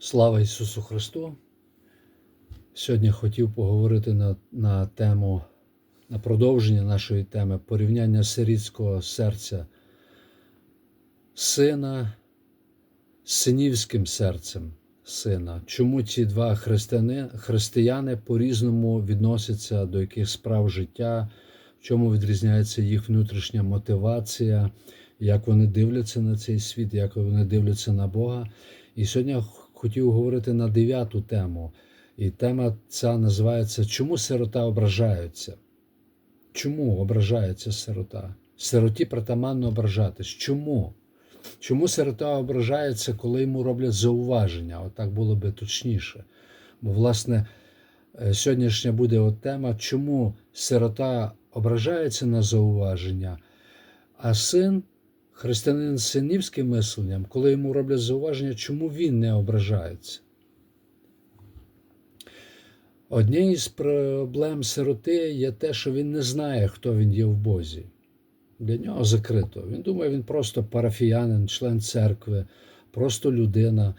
Слава Ісусу Христу! Сьогодні хотів поговорити на, на тему, на продовження нашої теми порівняння сирітського серця сина з синівським серцем сина. Чому ці два християни, християни по-різному відносяться до яких справ життя, в чому відрізняється їх внутрішня мотивація, як вони дивляться на цей світ, як вони дивляться на Бога. І сьогодні хотів говорити на дев'яту тему. І тема ця називається Чому сирота ображаються? Чому ображається сирота? Сироті притаманно ображатись. Чому? Чому сирота ображається, коли йому роблять зауваження? Отак було би точніше. Бо, власне, е, сьогоднішня буде от тема, чому сирота ображається на зауваження, а син, християнин з синівським мисленням, коли йому роблять зауваження, чому він не ображається? Однією з проблем сироти є те, що він не знає, хто він є в Бозі. Для нього закрито. Він думає, він просто парафіянин, член церкви, просто людина.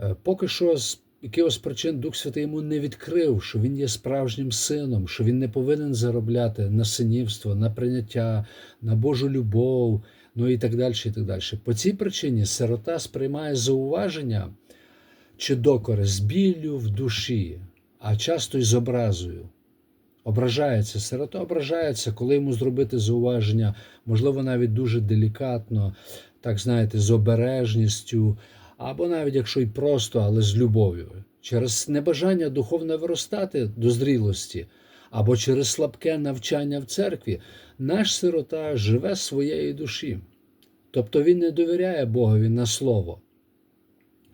Е, Поки що з якихось причин Дух Святий йому не відкрив, що він є справжнім сином, що він не повинен заробляти на синівство, на прийняття, на Божу любов, ну і так далі. і так далі. По цій причині сирота сприймає зауваження чи докори з біллю в душі, а часто й з образою. Ображається, сирота ображається, коли йому зробити зауваження, можливо, навіть дуже делікатно, так знаєте, з обережністю, або навіть якщо й просто, але з любов'ю. Через небажання духовно виростати до зрілості, або через слабке навчання в церкві, наш сирота живе своєї душі. Тобто він не довіряє Богові на слово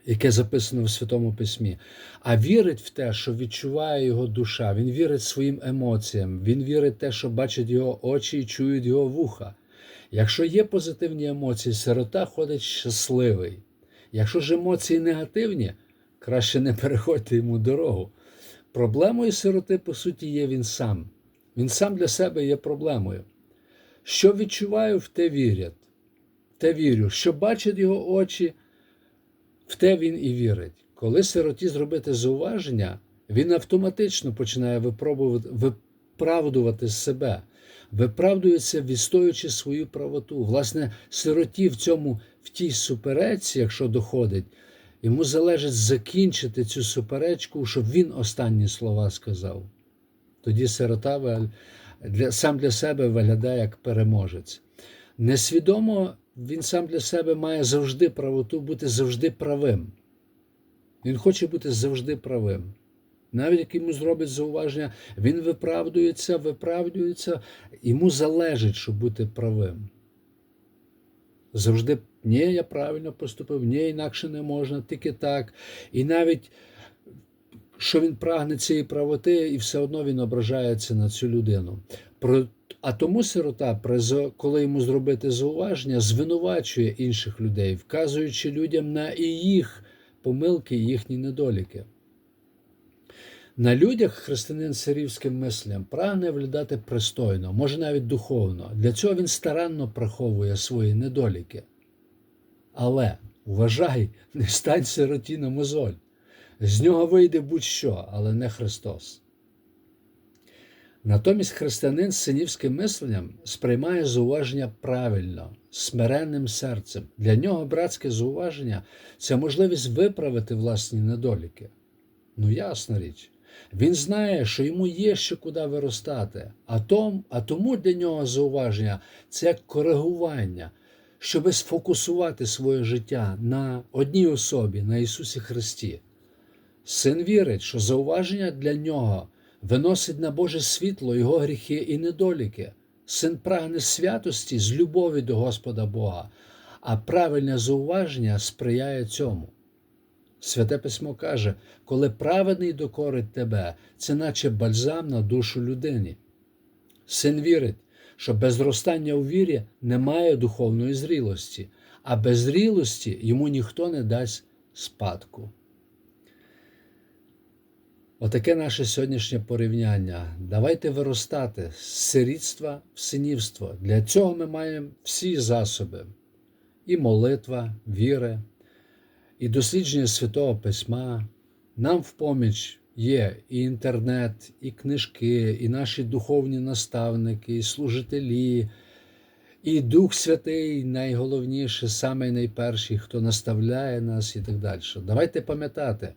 яке записано в Святому Письмі, а вірить в те, що відчуває його душа. Він вірить своїм емоціям, він вірить в те, що бачать його очі і чують його вуха. Якщо є позитивні емоції, сирота ходить щасливий. Якщо ж емоції негативні, краще не переходьте йому дорогу. Проблемою сироти, по суті, є він сам. Він сам для себе є проблемою. Що відчуваю, в те вірять, те вірю, що бачать його очі. В те він і вірить. Коли сироті зробити зауваження, він автоматично починає виправдувати себе, виправдується, відстоюючи свою правоту. Власне, сироті в цьому, в тій суперечці, якщо доходить, йому залежить закінчити цю суперечку, щоб він останні слова сказав. Тоді сирота для, сам для себе виглядає як переможець. Несвідомо він сам для себе має завжди правоту бути завжди правим. Він хоче бути завжди правим. Навіть як йому зробить зауваження, він виправдується, виправдується, йому залежить, щоб бути правим. Завжди, ні, я правильно поступив, ні, інакше не можна, тільки так. І навіть що він прагне цієї правоти, і все одно він ображається на цю людину. А тому сирота, коли йому зробити зауваження, звинувачує інших людей, вказуючи людям на і їх помилки, і їхні недоліки. На людях християнин сирівським мислям прагне виглядати пристойно, може навіть духовно. Для цього він старанно приховує свої недоліки. Але вважай, не стань сироті на мозоль. З нього вийде будь-що, але не Христос. Натомість християнин з синівським мисленням сприймає зауваження правильно, смиренним серцем. Для нього братське зауваження це можливість виправити власні недоліки. Ну, ясна річ. Він знає, що йому є ще куди виростати, а, том, а тому для нього зауваження це як коригування, щоби сфокусувати своє життя на одній особі, на Ісусі Христі. Син вірить, що зауваження для нього виносить на Боже світло його гріхи і недоліки. Син прагне святості з любові до Господа Бога, а правильне зауваження сприяє цьому. Святе письмо каже, коли праведний докорить тебе, це наче бальзам на душу людині. Син вірить, що без зростання у вірі немає духовної зрілості, а без зрілості йому ніхто не дасть спадку. Отаке наше сьогоднішнє порівняння. Давайте виростати з сирітства в синівство. Для цього ми маємо всі засоби: і молитва, віри, і дослідження Святого Письма. Нам в поміч є і інтернет, і книжки, і наші духовні наставники, і служителі, і Дух Святий, найголовніше, найперший, хто наставляє нас і так далі. Давайте пам'ятати,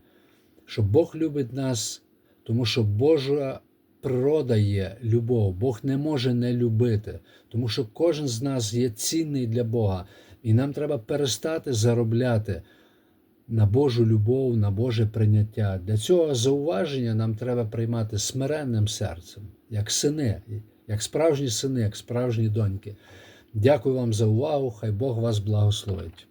що Бог любить нас, тому що Божа природа є любов. Бог не може не любити, тому що кожен з нас є цінний для Бога, і нам треба перестати заробляти на Божу любов, на Боже прийняття. Для цього зауваження нам треба приймати смиренним серцем, як сини, як справжні сини, як справжні доньки. Дякую вам за увагу. Хай Бог вас благословить.